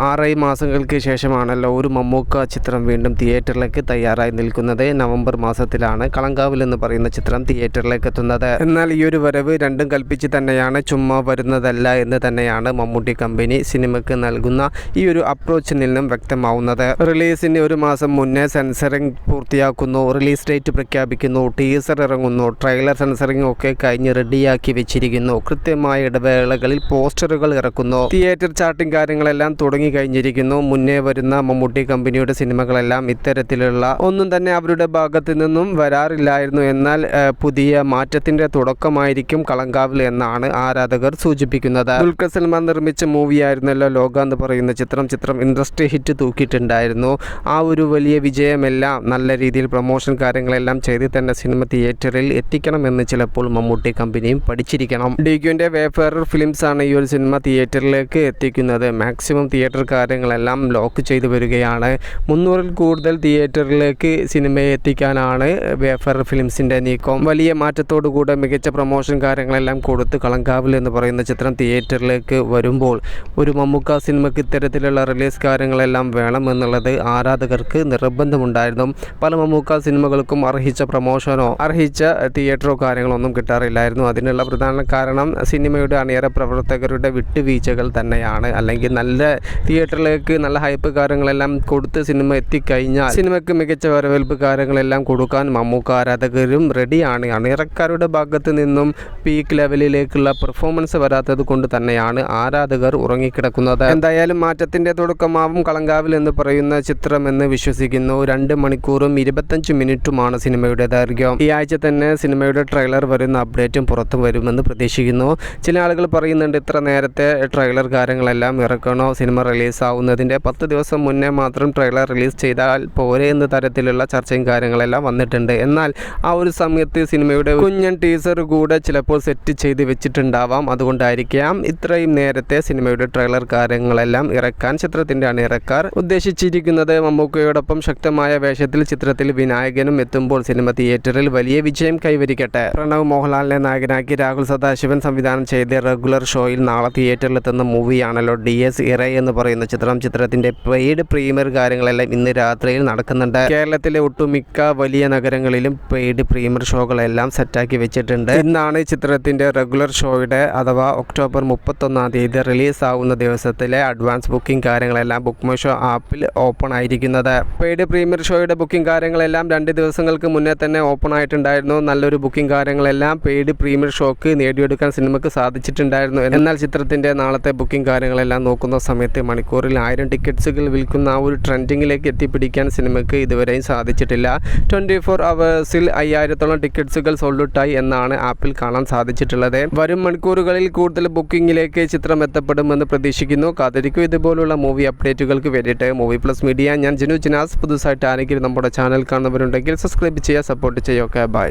ആറേഴ് മാസങ്ങൾക്ക് ശേഷമാണല്ലോ ഒരു മമ്മൂക്ക ചിത്രം വീണ്ടും തിയേറ്ററിലേക്ക് തയ്യാറായി നിൽക്കുന്നത്. നവംബർ മാസത്തിലാണ് കളങ്കാവിൽ എന്ന് പറയുന്ന ചിത്രം തിയേറ്ററിലേക്ക് എത്തുന്നത്. എന്നാൽ ഈ ഒരു വരവ് രണ്ടും കൽപ്പിച്ച് തന്നെയാണ് ചുമ്മാ വരുന്നതല്ല എന്ന് തന്നെയാണ് മമ്മൂട്ടി കമ്പനി സിനിമയ്ക്ക് നൽകുന്ന ഈ ഒരു അപ്രോച്ചിൽ നിന്നും വ്യക്തമാവുന്നത്. റിലീസിന് ഒരു മാസം മുന്നേ സെൻസറിംഗ് പൂർത്തിയാക്കുന്നു റിലീസ് ഡേറ്റ് പ്രഖ്യാപിക്കുന്നു ടീസർ ഇറങ്ങുന്നു ട്രെയിലർ സെൻസറിംഗ് ഒക്കെ കഴിഞ്ഞ് റെഡിയാക്കി വെച്ചിരിക്കുന്നു കൃത്യമായ ഇടവേളകളിൽ പോസ്റ്ററുകൾ ഇറക്കുന്നു. തിയേറ്റർ ചാർട്ടിംഗ് കാര്യങ്ങളെല്ലാം തുടങ്ങി കഴിഞ്ഞിരിക്കുന്നു മുന്നേ വരുന്ന മമ്മൂട്ടി കമ്പനിയുടെ സിനിമകളെല്ലാം ഇത്തരത്തിലുള്ള ഒന്നും തന്നെ അവരുടെ ഭാഗത്ത് നിന്നും വരാറില്ലായിരുന്നു. എന്നാൽ പുതിയ മാറ്റത്തിന്റെ തുടക്കമായിരിക്കും കളങ്കാവിൽ എന്നാണ് ആരാധകർ സൂചിപ്പിക്കുന്നത്. ദുൽഖർ സൽമാൻ നിർമ്മിച്ച മൂവിയായിരുന്നല്ലോ ലോക എന്ന് പറയുന്ന ചിത്രം. ചിത്രം ഇൻഡസ്ട്രി ഹിറ്റ് തൂക്കിയിട്ടുണ്ടായിരുന്നു. ആ ഒരു വലിയ വിജയമെല്ലാം നല്ല രീതിയിൽ പ്രൊമോഷൻ കാര്യങ്ങളെല്ലാം ചെയ്ത് തന്നെ സിനിമ തിയേറ്ററിൽ എത്തിക്കണമെന്ന് ചിലപ്പോൾ മമ്മൂട്ടി കമ്പനിയും പഠിച്ചിരിക്കണം. ഡിക്യുവിന്റെ വേഫെയർ ഫിലിംസ് ആണ് ഈ ഒരു സിനിമ തിയേറ്ററിലേക്ക് എത്തിക്കുന്നത്. മാക്സിമം തിയേറ്റർ കാര്യങ്ങളെല്ലാം ലോക്ക് ചെയ്തു വരികയാണ്. മുന്നൂറിൽ കൂടുതൽ തിയേറ്ററിലേക്ക് സിനിമയെ എത്തിക്കാനാണ് വേഫർ ഫിലിംസിന്റെ നീക്കം. വലിയ മാറ്റത്തോടുകൂടെ മികച്ച പ്രൊമോഷൻ കാര്യങ്ങളെല്ലാം കൊടുത്ത് കളങ്കാവിൽ എന്ന് പറയുന്ന ചിത്രം തിയേറ്ററിലേക്ക് വരുമ്പോൾ ഒരു മമ്മൂക്ക സിനിമയ്ക്ക് ഇത്തരത്തിലുള്ള റിലീസ് കാര്യങ്ങളെല്ലാം വേണം എന്നുള്ളത് ആരാധകർക്ക് നിർബന്ധമുണ്ടായിരുന്നു. പല മമ്മൂക്ക സിനിമകൾക്കും അർഹിച്ച പ്രൊമോഷനോ അർഹിച്ച തിയേറ്ററോ കാര്യങ്ങളോ ഒന്നും കിട്ടാറില്ലായിരുന്നു. അതിനുള്ള പ്രധാന കാരണം സിനിമയുടെ അണിയറ പ്രവർത്തകരുടെ വിട്ടുവീഴ്ചകൾ തന്നെയാണ്. അല്ലെങ്കിൽ നല്ല തിയേറ്ററിലേക്ക് നല്ല ഹൈപ്പ് കാര്യങ്ങളെല്ലാം കൊടുത്ത് സിനിമ എത്തിക്കഴിഞ്ഞാൽ സിനിമയ്ക്ക് മികച്ച വരവേൽപ്പ് കാര്യങ്ങളെല്ലാം കൊടുക്കാൻ മമ്മൂക്ക ആരാധകരും റെഡിയാണ് അണിയറക്കാരുടെ ഭാഗത്ത് നിന്നും പീക്ക് ലെവലിലേക്കുള്ള പെർഫോമൻസ് വരാത്തത് കൊണ്ട് തന്നെയാണ് ആരാധകർ ഉറങ്ങിക്കിടക്കുന്നത്. എന്തായാലും മാറ്റത്തിന്റെ തുടക്കമാവും കളങ്കാവിൽ എന്ന് പറയുന്ന ചിത്രം എന്ന് വിശ്വസിക്കുന്നു. രണ്ട് മണിക്കൂറും ഇരുപത്തഞ്ച് മിനിറ്റുമാണ് സിനിമയുടെ ദൈർഘ്യം. ഈ ആഴ്ച തന്നെ സിനിമയുടെ ട്രെയിലർ വരുന്ന അപ്ഡേറ്റും പുറത്തു വരുമെന്ന് പ്രതീക്ഷിക്കുന്നു. ചില ആളുകൾ പറയുന്നുണ്ട് ഇത്ര നേരത്തെ ട്രെയിലർ കാര്യങ്ങളെല്ലാം ഇറക്കണോ? സിനിമ റിലീസ് ആവുന്നതിന്റെ പത്ത് ദിവസം മുന്നേ മാത്രം ട്രെയിലർ റിലീസ് ചെയ്താൽ പോരെ എന്ന തരത്തിലുള്ള ചർച്ചയും കാര്യങ്ങളെല്ലാം വന്നിട്ടുണ്ട്. എന്നാൽ ആ ഒരു സമയത്ത് സിനിമയുടെ കുഞ്ഞൻ ടീസർ കൂടെ ചിലപ്പോൾ സെറ്റ് ചെയ്ത് വെച്ചിട്ടുണ്ടാവാം. അതുകൊണ്ടായിരിക്കാം ഇത്രയും നേരത്തെ സിനിമയുടെ ട്രെയിലർ കാര്യങ്ങളെല്ലാം ഇറക്കാൻ ചിത്രത്തിന്റെ അണിയിറക്കാർ ഉദ്ദേശിച്ചിരിക്കുന്നത്. മമ്മൂക്കയോടൊപ്പം ശക്തമായ വേഷത്തിൽ ചിത്രത്തിൽ വിനായകനും എത്തുമ്പോൾ സിനിമ തിയേറ്ററിൽ വലിയ വിജയം കൈവരിക്കട്ടെ. പ്രണവ് മോഹൻലാലിനെ നായകനാക്കി രാഹുൽ സദാശിവൻ സംവിധാനം ചെയ്ത റെഗുലർ ഷോയിൽ നാളെ തിയേറ്ററിലെത്തുന്ന മൂവിയാണല്ലോ ഡി എസ് ഇറ എന്ന് പറയുന്ന ചിത്രം ചിത്രത്തിന്റെ പെയ്ഡ് പ്രീമിയർ കാര്യങ്ങളെല്ലാം ഇന്ന് രാത്രിയിൽ നടക്കുന്നുണ്ട്. കേരളത്തിലെ ഒട്ടുമിക്ക വലിയ നഗരങ്ങളിലും പെയ്ഡ് പ്രീമിയർ ഷോകളെല്ലാം സെറ്റാക്കി വെച്ചിട്ടുണ്ട്. ഇന്നാണ് ചിത്രത്തിന്റെ റെഗുലർ ഷോയുടെ അഥവാ ഒക്ടോബർ മുപ്പത്തൊന്നാം തീയതി റിലീസ് ആവുന്ന ദിവസത്തിലെ അഡ്വാൻസ് ബുക്കിംഗ് കാര്യങ്ങളെല്ലാം ബുക്ക് മൈ ഷോ ആപ്പിൽ ഓപ്പൺ ആയിരിക്കുന്നത്. പെയ്ഡ് പ്രീമിയർ ഷോയുടെ ബുക്കിംഗ് കാര്യങ്ങളെല്ലാം രണ്ട് ദിവസങ്ങൾക്ക് മുന്നേ തന്നെ ഓപ്പൺ ആയിട്ടുണ്ടായിരുന്നു. നല്ലൊരു ബുക്കിംഗ് കാര്യങ്ങളെല്ലാം പെയ്ഡ് പ്രീമിയർ ഷോക്ക് നേടിയെടുക്കാൻ സിനിമക്ക് സാധിച്ചിട്ടുണ്ടായിരുന്നു. എന്നാൽ ചിത്രത്തിന്റെ നാളത്തെ ബുക്കിംഗ് കാര്യങ്ങളെല്ലാം നോക്കുന്ന സമയത്ത് മണിക്കൂറിൽ ആയിരം ടിക്കറ്റ്സുകൾ വിൽക്കുന്ന ആ ഒരു ട്രെൻഡിങ്ങിലേക്ക് എത്തിപ്പിടിക്കാൻ സിനിമയ്ക്ക് ഇതുവരെയും സാധിച്ചിട്ടില്ല. ട്വന്റി ഫോർ അവേഴ്സിൽ അയ്യായിരത്തോളം ടിക്കറ്റ്സുകൾ സോൾഡൌട്ടായി എന്നാണ് ആപ്പിൽ കാണാൻ സാധിച്ചിട്ടുള്ളത്. വരും മണിക്കൂറുകളിൽ കൂടുതൽ ബുക്കിംഗിലേക്ക് ചിത്രം എത്തപ്പെടുമെന്ന് പ്രതീക്ഷിക്കുന്നു. കാത്തിരിക്കും ഇതുപോലുള്ള മൂവി അപ്ഡേറ്റുകൾക്ക് വേണ്ടിയിട്ട് മൂവി പ്ലസ് മീഡിയ ഞാൻ ജിനു ജിനാസ്. പുതുസായിട്ട് ആരെങ്കിലും നമ്മുടെ ചാനൽ കാണുന്നവരുണ്ടെങ്കിൽ സബ്സ്ക്രൈബ് ചെയ്യുക സപ്പോർട്ട് ചെയ്യുക. ബൈ